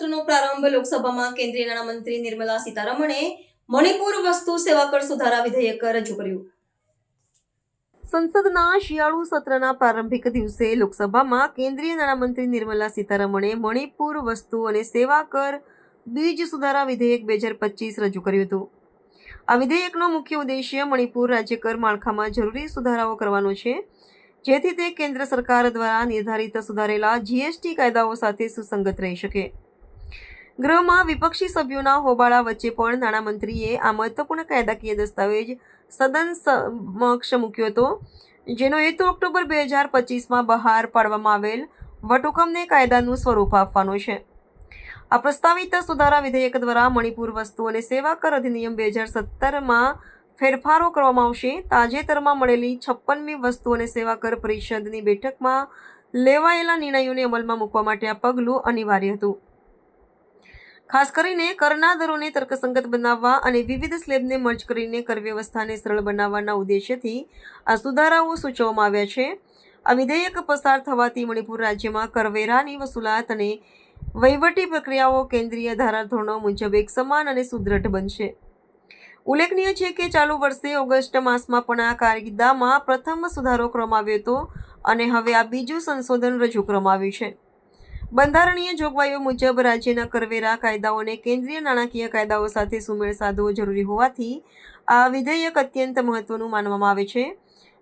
પ્રારંભ લોકસભામાં કેન્દ્રીય નાણામંત્રી નિર્મલા સીતારમણે મણિપુર વસ્તુ સેવા કર સુધારા વિધેયક રજૂ કર્યું. સંસદના શિયાળુ સત્રના પ્રારંભિક દિવસે લોકસભામાં કેન્દ્રીય નાણામંત્રી નિર્મલા સીતારમણે મણિપુર વસ્તુ અને સેવા કર બીજ સુધારા વિધેયક બે હજાર પચીસ રજૂ કર્યું હતું. આ વિધેયકનો મુખ્ય ઉદ્દેશ્ય મણિપુર રાજ્ય કર માળખામાં જરૂરી સુધારાઓ કરવાનો છે, જેથી તે કેન્દ્ર સરકાર દ્વારા નિર્ધારિત સુધારેલા જીએસટી કાયદાઓ સાથે સુસંગત રહી શકે. ગૃહમાં વિપક્ષી સભ્યોના હોબાળા વચ્ચે પણ નાણામંત્રીએ આ મહત્વપૂર્ણ કાયદાકીય દસ્તાવેજ સદન સમક્ષ મૂક્યો હતો, જેનો હેતુ ઓક્ટોબર બે હજાર પચીસમાં બહાર પાડવામાં આવેલ વટહુકમને કાયદાનું સ્વરૂપ આપવાનો છે. આ પ્રસ્તાવિત સુધારા વિધેયક દ્વારા મણિપુર વસ્તુ અને સેવા કર અધિનિયમ બે હજાર સત્તરમાં ફેરફારો કરવામાં આવશે. તાજેતરમાં મળેલી છપ્પનમી વસ્તુ અને સેવા કર પરિષદની બેઠકમાં લેવાયેલા નિર્ણયોને અમલમાં મૂકવા માટે આ પગલું અનિવાર્ય હતું. ખાસ કરીને કરના દરોને તર્કસંગત બનાવવા અને વિવિધ સ્લેબને મર્જ કરીને કર વ્યવસ્થાને સરળ બનાવવાના ઉદ્દેશ્યથી આ સુધારાઓ સૂચવવામાં આવ્યા છે. આ વિધેયક પસાર થવાથી મણિપુર રાજ્યમાં કરવેરાની વસૂલાત અને વહીવટી પ્રક્રિયાઓ કેન્દ્રીય ધારાધોરણો મુજબ એક સમાન અને સુદૃઢ બનશે. ઉલ્લેખનીય છે કે ચાલુ વર્ષે ઓગસ્ટ માસમાં પણ આ કાયદામાં પ્રથમ સુધારો કરવામાં આવ્યો હતો અને હવે આ બીજું સંશોધન રજૂ કરવામાં આવ્યું છે. બંધારણીય જોગવાઈઓ મુજબ રાજ્યના કરવેરા કાયદાઓને કેન્દ્રીય નાણાકીય કાયદાઓ સાથે સુમેળ સાધવો જરૂરી હોવાથી આ વિધેયક અત્યંત મહત્વનું માનવામાં આવે છે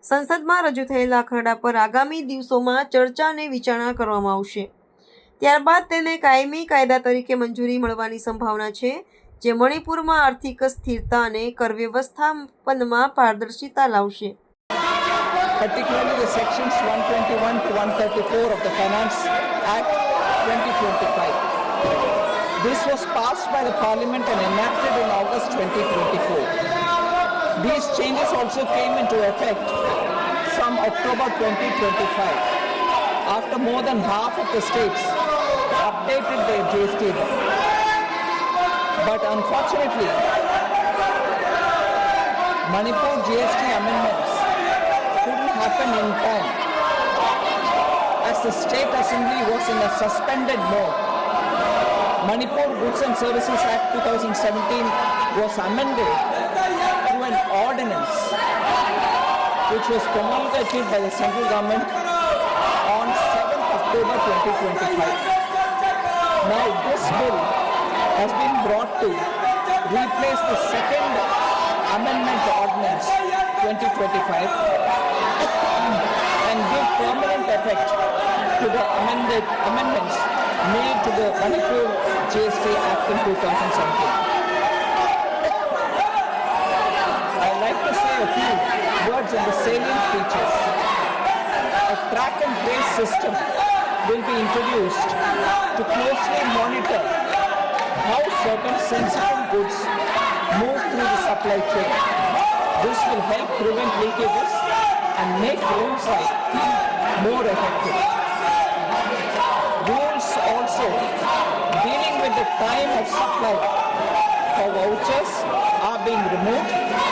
સંસદમાં રજૂ થયેલા ખરડા પર આગામી દિવસોમાં ચર્ચા અને વિચારણા કરવામાં આવશે ત્યારબાદ તેને કાયમી કાયદા તરીકે મંજૂરી મળવાની સંભાવના છે, જે મણિપુરમાં આર્થિક સ્થિરતા અને કર વ્યવસ્થાપનમાં પારદર્શિતા લાવશે particularly the sections 121 to 134 of the Finance Act 2025. This was passed by the Parliament and enacted in August 2024. These changes also came into effect from October 2025 after more than half of the states updated their GST. But unfortunately, Manipur GST amendments couldn't happen in time as the state assembly was in a suspended mode. Manipur Goods and Services Act 2017 was amended through an ordinance which was promulgated by the central government on 7th October 2025. Now this bill has been brought to replace the second amendment ordinance 2025 and give permanent effect to the amended amendments made to the Manipur GST Act in 2017. I'd like to say a few words on the salient features. A track and trace system will be introduced to closely monitor how certain sensitive goods move through the supply chain. This will help prevent leakages and make roadside more effective. The time of supply for vouchers are being removed